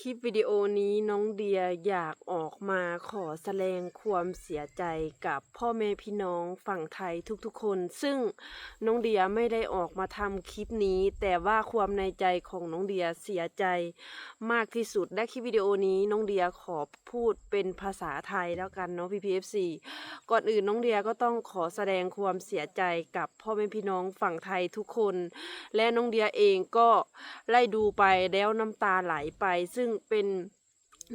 คลิปวิดีโอนี้น้องเดียอยากออกมาขอแสดงความเสียใจกับพ่อแม่พี่น้องฝั่งไทยทุกๆคน ซึ่งน้องเดียไม่ได้ออกมาทำคลิปนี้ แต่ว่าความในใจของน้องเดียเสียใจ มากที่สุดและคลิปวิดีโอนี้น้องเดียขอพูดเป็นภาษาไทยแล้วกันเนาะ PPFC ก่อนอื่นน้องเดียก็ต้องขอแสดงความเสียใจกับพ่อแม่พี่น้องฝั่งไทยทุกคน และน้องเดียเองก็ไล่ดูไปแล้วน้ำตาไหลไปซึ่งเป็น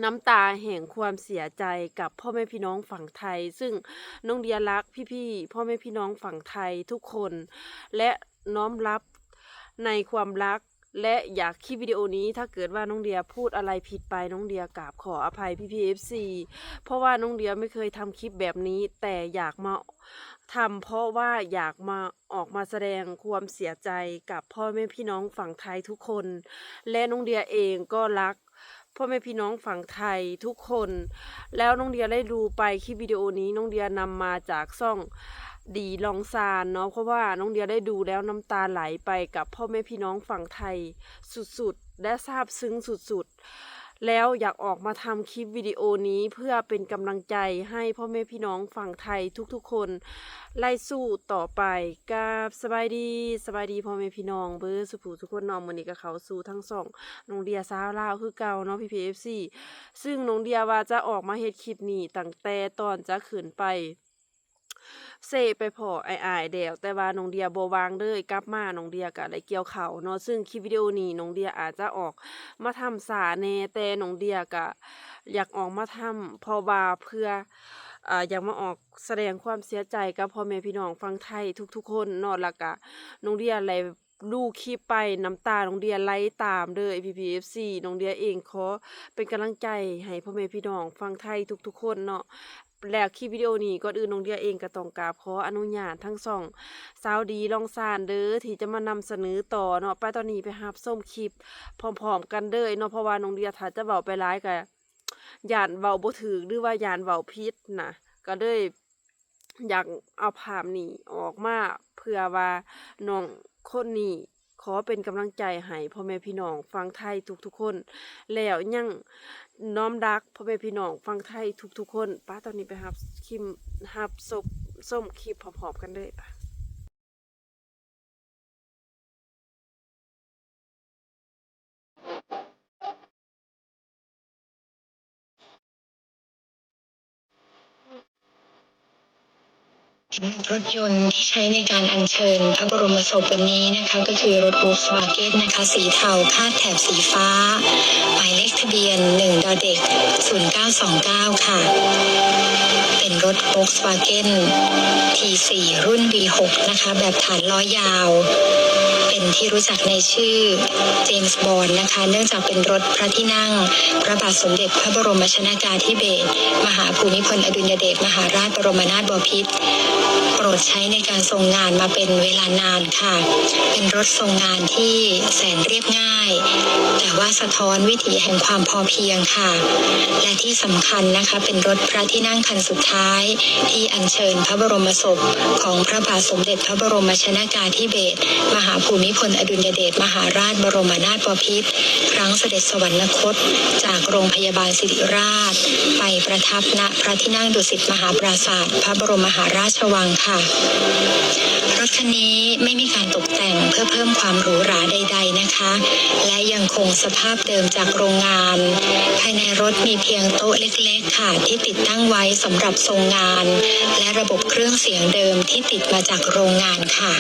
น้ำตาแห่งความเสียใจกับพ่อแม่พี่น้องฝั่งไทย ซึ่งน้องเดียรักพี่ๆพ่อแม่พี่น้องฝั่งไทยทุกคน และน้อมรับในความรักและอยากคลิปวิดีโอนี้ถ้าเกิดว่าน้องเดียพูดอะไรผิดไปน้องเดียกราบขออภัยพี่พีเอฟซีเพราะว่าน้องเดียไม่เคยทำคลิปแบบนี้ แต่อยากมาทำเพราะว่าอยากมาออกมาแสดงความเสียใจกับพ่อแม่พี่น้องฝั่งไทยทุกคน และน้องเดียเองก็รัก พ่อแม่พี่น้องฝั่งไทยทุกคน แล้วน้องเดียได้ดูไปคลิปวิดีโอนี้น้องเดียนำมาจากซ่องดีลองซานเนาะเพราะว่าน้องเดียได้ดูแล้วน้ำตาไหลไปกับพ่อแม่พี่น้องฝั่งไทยสุดๆ และซาบซึ้งสุดๆ แล้วอยากออกมาทำคลิปวิดีโอนี้เพื่อเป็นกำลังใจให้พ่อแม่พี่น้องฝั่งไทยทุกๆคน ไล่สู้ต่อไปกับสบายดีสบายดีพ่อแม่พี่น้องเบอร์สุภูทุกคนนองมือนี้กับเขาสู่ทั้งสองน้องเดียสาวลาวคือเก่าเนาะพี่พีเอฟซีซึ่งน้องเดียว่าจะออกมาเฮ็ดคลิปนี้ตั้งแต่ตอนจะขึ้นไป เซไปพอไอไอายเดวแต่ว่าน้องเดียบ่วางเลยกลับมาน้องเดียก็ได้เกี่ยวเขาเนาะซึ่งคลิปวิดีโอนี้น้องเดียอาจจะออกมาทำสาแน่แต่น้องเดียก็อยากออกมาทำเพราะว่าเพื่ออ่าอยากมาออกแสดงความเสียใจกับพ่อแม่พี่น้องฟังไทยทุกๆ คนเนาะแล้วก็น้องเดียไหลดูคลิปไปน้ำตาน้องเดียไหลตามเด้อ PPFC น้องเดียเองขอเป็นกำลังใจให้พ่อแม่พี่น้องฟังไทยทุกๆคนเนาะ แล้วคลิปวิดีโอนี้ก่อนอื่นน้องเดียเองก็ต้องกราบขออนุญาตทั้งสองสาวดีลองซานเด้อที่จะมานำเสนอต่อเนาะไปตอนนี้ไปรับส้มคลิปพร้อมๆกันเด้อเนาะเพราะว่าน้องเดียถ้าจะเว้าไปหลายก็ยานเว้าบ่ถูกหรือว่ายานเว้าผิดนะก็เลยอยากเอาภาพนี้ออกมาเพื่อว่าน้องคนนี้ ขอเป็นกำลังใจให้พ่อแม่พี่น้องฟังไทยทุกๆคน แล้วยังน้อมรักพ่อแม่พี่น้องฟังไทยทุกๆคนป้าตอนนี้ไปหับคิมหับศพส้มคลิปหอมๆกันเลยป้า รถยนต์ที่ใช้ในการอัญเชิญพระบรมศพวันนี้นะคะก็คือรถ Volkswagen นะคะสีเทาคาดแถบสีฟ้า หมายเลขทะเบียน1ดอเด็ก 0929 ค่ะ เป็นรถ Volkswagen T4 รุ่น V6 นะคะแบบฐานล้อยาวเป็นที่รู้จักในชื่อเจมส์บอนด์นะคะ เนื่องจากเป็นรถพระที่นั่ง พระบาทสมเด็จพระบรมชนากาธิเบศรมหาภูมิพลอดุลยเดชมหาราชบรมนาถบพิตร โปรดใช้ในการทรงงานมาเป็นเวลานานค่ะ เป็นรถทรงงานที่แสนเรียบง่าย แต่ว่าสะท้อนวิถีแห่งความพอเพียงค่ะ และที่สำคัญนะคะเป็นรถพระที่นั่งคันสุดท้าย ที่อัญเชิญพระบรมศพของพระบาทสมเด็จพระบรมชนากาธิเบศรมหาภูมิพลอดุลยเดชมหาราชบรมนาถบพิตรครั้งเสด็จสวรรคต จากโรงพยาบาลศิริราช ไปประทับณพระที่นั่งดุสิตมหาปราศาสตร์พระบรมมหาราชวังค่ะรถคันนี้ไม่มีการตกแต่งเพื่อเพิ่มความหรูหราใด ๆนะคะ และยังคงสภาพเดิมจากโรงงาน ภายในรถมีเพียงโต๊ะเล็กๆค่ะ ที่ติดตั้งไว้สำหรับทรงงาน และระบบเครื่องเสียงเดิมที่ติดมาจากโรงงานค่ะ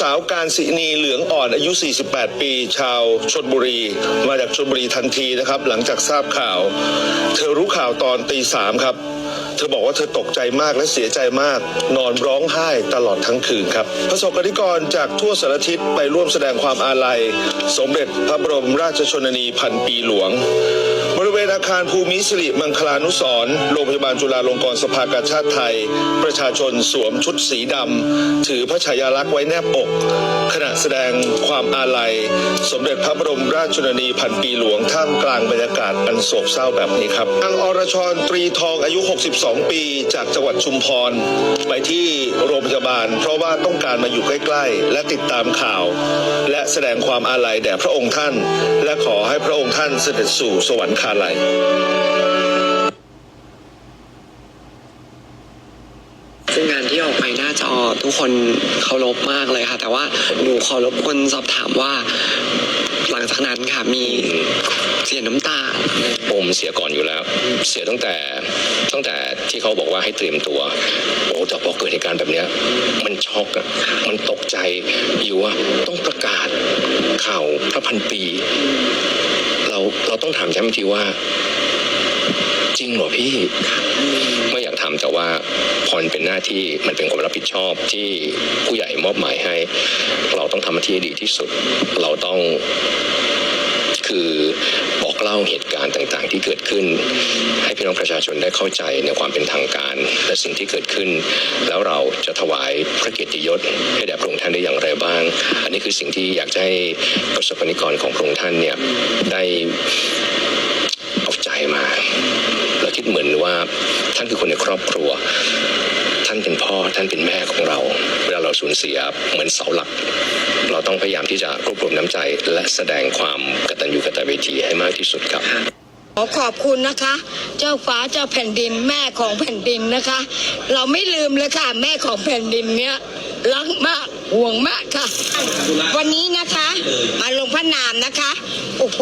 สาวการศินีเหลืองอ่อนอายุ 48 ปี ชาวชนบุรี มาจากชนบุรีทันทีนะครับ หลังจากทราบข่าว เธอรู้ข่าวตอนตีสามครับ เธอบอกว่าเธอตกใจมากและเสียใจมาก นอนร้องไห้ตลอดทั้งคืนครับ ประสบกนิกรจากทั่วสารทิศไปร่วมแสดงความอาลัย สมเด็จพระบรมราชชนนีพันปีหลวง เวณอาคารภูมิสิริมังคลานุสร์โรงพยาบาลจุฬาลงกรณ์สภากาชาติไทย ประชาชนสวมชุดสีดำ ถือพระฉายาลักษณ์ไว้แนบอก ขณะแสดงความอาลัย สมเด็จพระบรมราชชนนีพันปีหลวงท่ามกลางบรรยากาศอันโศกเศร้าแบบนี้ครับนางอรชรตรีทองอายุ 62 ปี จากจังหวัดชุมพร ไปที่โรงพยาบาล เพราะว่าต้องการมาอยู่ใกล้ๆ และติดตามข่าว และแสดงความอาลัยแด่พระองค์ท่าน และขอให้พระองค์ท่านเสด็จสู่สวรรคาลัย ซึ่งงานที่ออกไปหน้าจอ ทุกคนเคารพมากเลยค่ะ แต่ว่าหนูขอรบกวนสอบถามว่า หลังจากนั้นค่ะมีเสียน้ำตา ผมเสียก่อนอยู่แล้ว เสียตั้งแต่ตั้งแต่ที่เขาบอกว่าให้เตรียมตัว โอ้แต่พอเกิดเหตุการณ์แบบเนี้ยมันช็อกอะมันตกใจอยู่ว่าต้องประกาศข่าวพระพันปี เราเราต้องถามย้ำอีกทีว่า จริงเหรอพี่ ไม่อยากทำแต่ว่าพอนเป็นหน้าที่มันเป็นความรับผิดชอบที่ผู้ใหญ่มอบหมายให้ เราต้องทำหน้าที่ดีที่สุด เราต้องคือบอกเล่าเหตุการณ์ต่างๆ ที่เกิดขึ้น ให้พี่น้องประชาชนได้เข้าใจในความเป็นทางการ และสิ่งที่เกิดขึ้น แล้วเราจะถวายพระเกียรติยศให้แด่พระองค์ท่านได้อย่างไรบ้าง อันนี้คือสิ่งที่อยากจะให้ประสบนิกรของพระองค์ท่านเนี่ยได้เอาใจมา เราคิดเหมือนว่าานคือคนในครอบครัว ท่านเป็นพ่อท่านเป็นแม่ของเรา เวลาเราสูญเสียเหมือนเสาหลัก เราต้องพยายามที่จะรวบรวมน้ำใจ และแสดงความกตัญญูกตเวทีให้มากที่สุดครับขอขอบคุณนะคะ เจ้าฟ้าเจ้าแผ่นดินแม่ของแผ่นดินนะคะ เราไม่ลืมเลยค่ะแม่ของแผ่นดินเนี้ย รักมากห่วงมากค่ะ วันนี้นะคะ มาลงพระนามนะคะ โอ้โห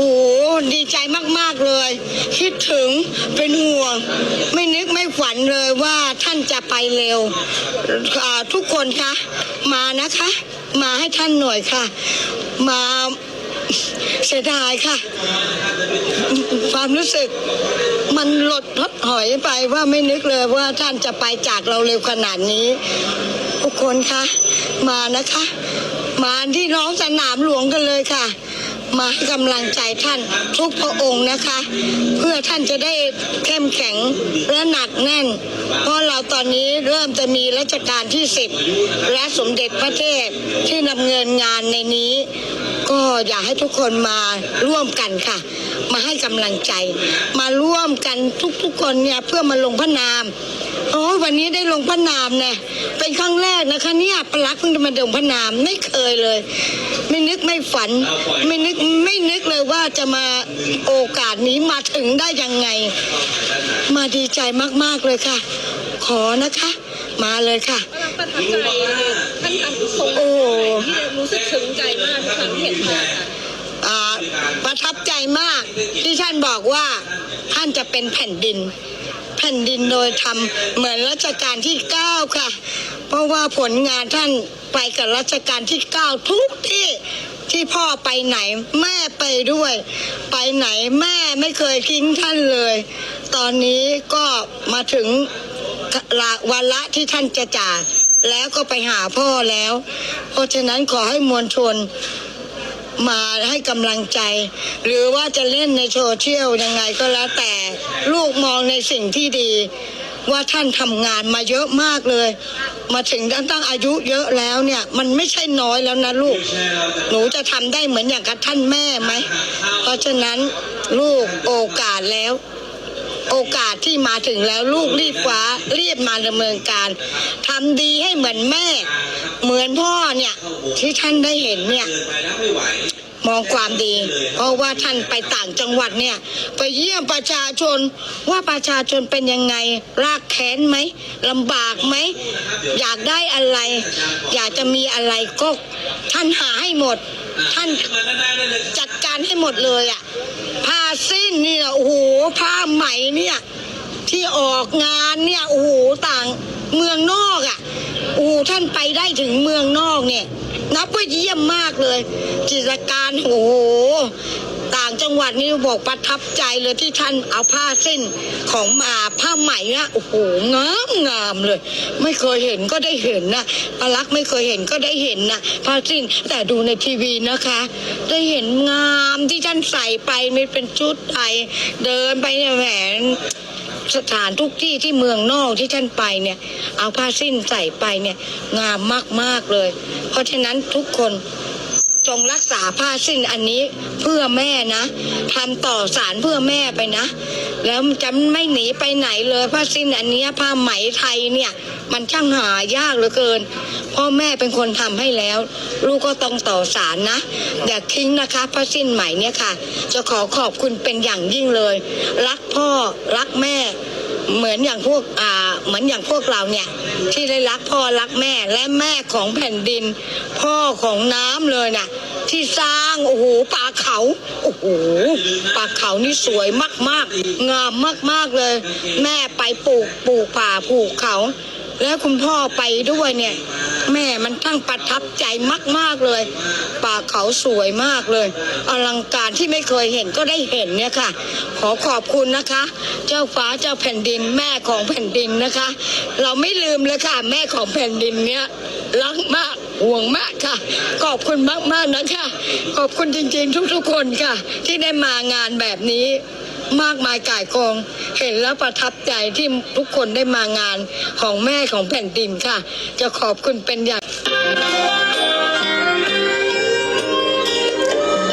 ดีใจมากๆเลย คิดถึงเป็นห่วง ไม่นึกไม่ฝันเลยว่าท่านจะไปเร็วทุกคนคะ มานะคะ มาให้ท่านหน่อยค่ะ มา เสียดายค่ะ ความรู้สึกมันหลดทดหอยไปว่าไม่นึกเลยว่าท่านจะไปจากเราเร็วขนาดนี้ ทุกคนคะมานะคะ มาที่น้องสนามหลวงกันเลยค่ะ มาให้กำลังใจท่านทุกพระองค์นะคะ เพื่อท่านจะได้เข้มแข็งและหนักแน่น เพราะเราตอนนี้เริ่มจะมีรัชกาลที่สิบและสมเด็จพระเทพที่ดำเนินงานในนี้ ก็อยากให้ทุกคนมาร่วมกันค่ะ มาให้กำลังใจ มาร่วมกันทุกๆคนเนี่ยเพื่อมาลงพระนามโอ้วันนี้ได้ลงพระนามเนี่ยเป็นครั้งแรกนะคะเนี่ยปลักเพิ่งจะมาลงพระนามไม่เคยเลย ไม่นึกไม่ฝัน ไม่นึกไม่นึกเลยว่าจะมาโอกาสนี้มาถึงได้ยังไง มาดีใจมากๆเลยค่ะ ขอนะคะ มาเลยค่ะ ประทับใจท่านทำทรงโอ้ที่รู้สึกซึ้งใจมากทุกครั้งที่เห็นท่านค่ะอ่าประทับใจมากที่ท่านบอกว่าท่านจะเป็นแผ่นดิน แผ่นดินโดยทำเหมือนรัชกาลที่เก้าค่ะ เพราะว่าผลงานท่านไปกับรัชกาลที่เก้าทุกที่ที่พ่อไปไหนแม่ไปด้วย ไปไหนแม่ไม่เคยทิ้งท่านเลย ตอนนี้ก็มาถึง ละวันละที่ท่านจะจากแล้วก็ไปหาพ่อแล้ว เพราะฉะนั้นขอให้มวลชนมาให้กำลังใจ หรือว่าจะเล่นในโซเชียลยังไงก็แล้วแต่ลูกมองในสิ่งที่ดี ว่าท่านทำงานมาเยอะมากเลย มาถึงตั้งอายุเยอะแล้วเนี่ย มันไม่ใช่น้อยแล้วนะลูก หนูจะทำได้เหมือนอย่างกับท่านแม่ไหม เพราะฉะนั้นลูกโอกาสแล้ว โอกาสที่มาถึงแล้วลูกรีบคว้ารีบมาดำเนินการทำดีให้เหมือนแม่ เหมือนพ่อเนี่ยที่ท่านได้เห็นเนี่ยมองความดี เพราะว่าท่านไปต่างจังหวัดเนี่ย ไปเยี่ยมประชาชนว่าประชาชนเป็นยังไงรากแค้นไหมลำบากไหม อยากได้อะไร อยากจะมีอะไรก็ท่านหาให้หมด ท่านจัดการให้หมดเลยอะ สิ้นเนี่ยโอ้โหผ้าไหมเนี่ยที่ออกงานเนี่ยโอ้โหต่างเมืองนอกอะ่ะโอ้โหท่านไปได้ถึงเมืองนอกเนี่ย นับว่าเยี่ยมมากเลย จิตการโอ้โห ต่างจังหวัดนี่บอกประทับใจเลยที่ท่านเอาผ้าสิ้นของมาผ้าไหมนะโอ้โหงามงามเลย ไม่เคยเห็นก็ได้เห็นนะปารักไม่เคยเห็นก็ได้เห็นนะผ้าสิ้นแต่ดูในทีวีนะคะ ได้เห็นงามที่ท่านใส่ไปไม่เป็นชุดไทยเดินไปเนี่ยแหมสถานทุกที่ที่เมืองนอกที่ท่านไปเนี่ย เอาผ้าสิ้นใส่ไปเนี่ย งามมากๆเลย เพราะฉะนั้นทุกคน จงรักษาผ้าสิ้นอันนี้เพื่อแม่นะทำต่อสารเพื่อแม่ไปนะ แล้วจะไม่หนีไปไหนเลยผ้าสิ้นอันนี้ผ้าไหมไทยเนี่ย มันช่างหายากเหลือเกิน พ่อแม่เป็นคนทำให้แล้ว ลูกก็ต้องต่อสารนะอย่าทิ้งนะคะผ้าสิ้นไหมเนี่ยค่ะ จะขอขอบคุณเป็นอย่างยิ่งเลย รักพ่อรักแม่ เหมือนอย่างพวกอ่าเหมือนอย่างพวกเราเนี่ย ที่ได้รักพ่อรักแม่และแม่ของแผ่นดิน พ่อของน้ำเลยน่ะที่สร้างโอ้โหป่าเขาโอ้โหป่าเขานี่สวยมากๆ งามมากๆเลย แม่ไปปลูกปลูกป่าปลูกเขา แล้วคุณพ่อไปด้วยเนี่ย แม่มันทั้งประทับใจมาก ๆ เลย ป่าเขาสวยมากเลย อลังการที่ไม่เคยเห็นก็ได้เห็นเนี่ยค่ะ ขอขอบคุณนะคะ เจ้าฟ้าเจ้าแผ่นดินแม่ของแผ่นดินนะคะ เราไม่ลืมเลยค่ะ แม่ของแผ่นดินเนี่ยรักมากห่วงมากค่ะ ขอบคุณมากๆนะคะ ขอบคุณจริงๆทุกๆคนค่ะ ที่ได้มางานแบบนี้ มากมายก่ายกอง เห็นแล้วประทับใจที่ทุกคนได้มางานของแม่ของแผ่นดินค่ะ จะขอบคุณเป็นอย่าง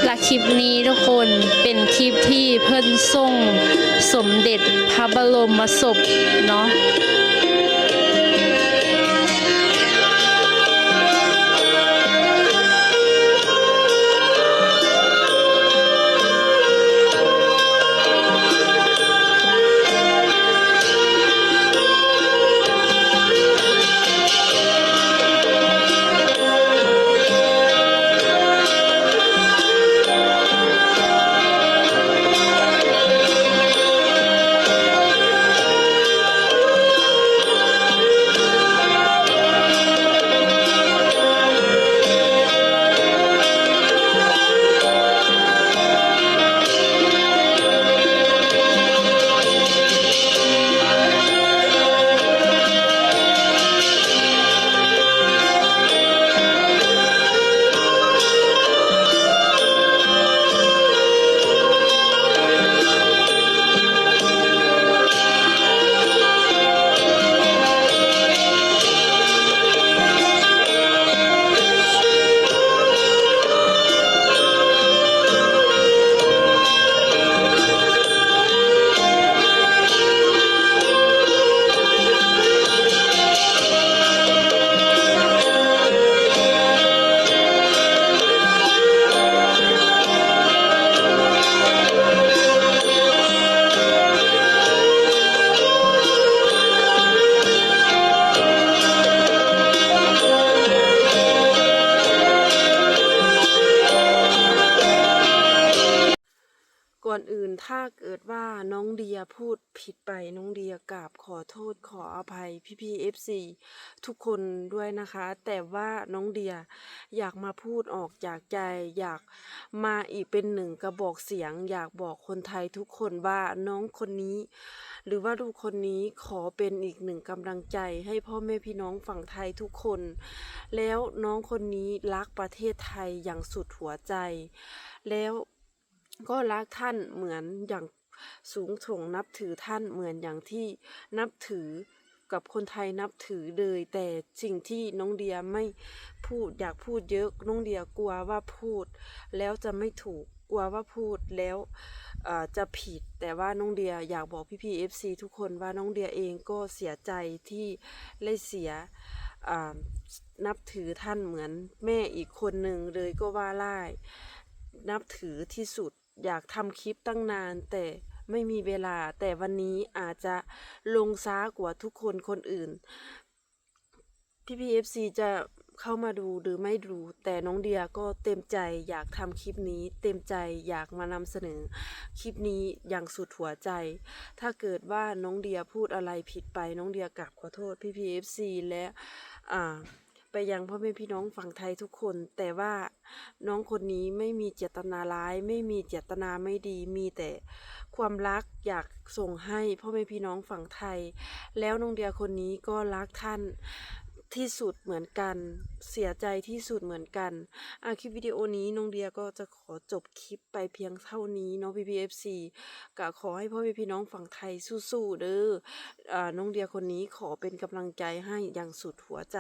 และคลิปนี้ทุกคนเป็นคลิปที่เพิ่นส่งสมเด็จพระบรมศพเนาะ ก่อนอื่นถ้าเกิดว่าน้องเดียพูดผิดไปน้องเดียกราบขอโทษขออภัยพี่พีเอฟซีทุกคนด้วยนะคะ แต่ว่าน้องเดียอยากมาพูดออกจากใจ อยากมาอีกเป็นหนึ่งกระบอกเสียง อยากบอกคนไทยทุกคนว่าน้องคนนี้ หรือว่าลูกคนนี้ขอเป็นอีกหนึ่งกำลังใจให้พ่อแม่พี่น้องฝั่งไทยทุกคน แล้วน้องคนนี้รักประเทศไทยอย่างสุดหัวใจ แล้ว ก็รักท่านเหมือนอย่างสูงส่งนับถือท่านเหมือนอย่างที่นับถือกับคนไทยนับถือเลยแต่สิ่งที่น้องเดียไม่พูดอยากพูดเยอะน้องเดียกลัวว่าพูด แล้วจะไม่ถูกกลัวว่าพูดแล้วจะผิด แต่ว่าน้องเดียอยากบอกพี่พีเอฟซีทุกคนว่าน้องเดียเองก็เสียใจที่ได้เสียนับถือท่านเหมือนแม่อีกคนหนึ่งเลยก็ว่าไล่นับถือที่สุด อยากทำคลิปตั้งนานแต่ไม่มีเวลา แต่วันนี้อาจจะลงช้ากว่าทุกคนคนอื่น พี่พีเอฟซีจะเข้ามาดูหรือไม่ดู แต่น้องเดียก็เต็มใจอยากทำคลิปนี้ เต็มใจอยากมานำเสนอ คลิปนี้อย่างสุดหัวใจ ถ้าเกิดว่าน้องเดียพูดอะไรผิดไป น้องเดียกลับขอโทษพี่พีเอฟซีและอ่า ไปยังพ่อแม่พี่น้องฝั่งไทยทุกคน แต่ว่าน้องคนนี้ไม่มีเจตนาร้าย ไม่มีเจตนาไม่ดี มีแต่ความรักอยากส่งให้พ่อแม่พี่น้องฝั่งไทย แล้วน้องเดียคนนี้ก็รักท่านที่สุดเหมือนกัน เสียใจที่สุดเหมือนกันอาคลิปวิดีโอนี้น้องเดียก็จะขอจบคลิปไปเพียงเท่านี้เนาะ PPFC ก็ขอให้พ่อแม่พี่น้องฝั่งไทยสู้ๆเด้ออน้องเดียคนนี้ขอเป็นกำลังใจให้อย่างสุดหัวใจ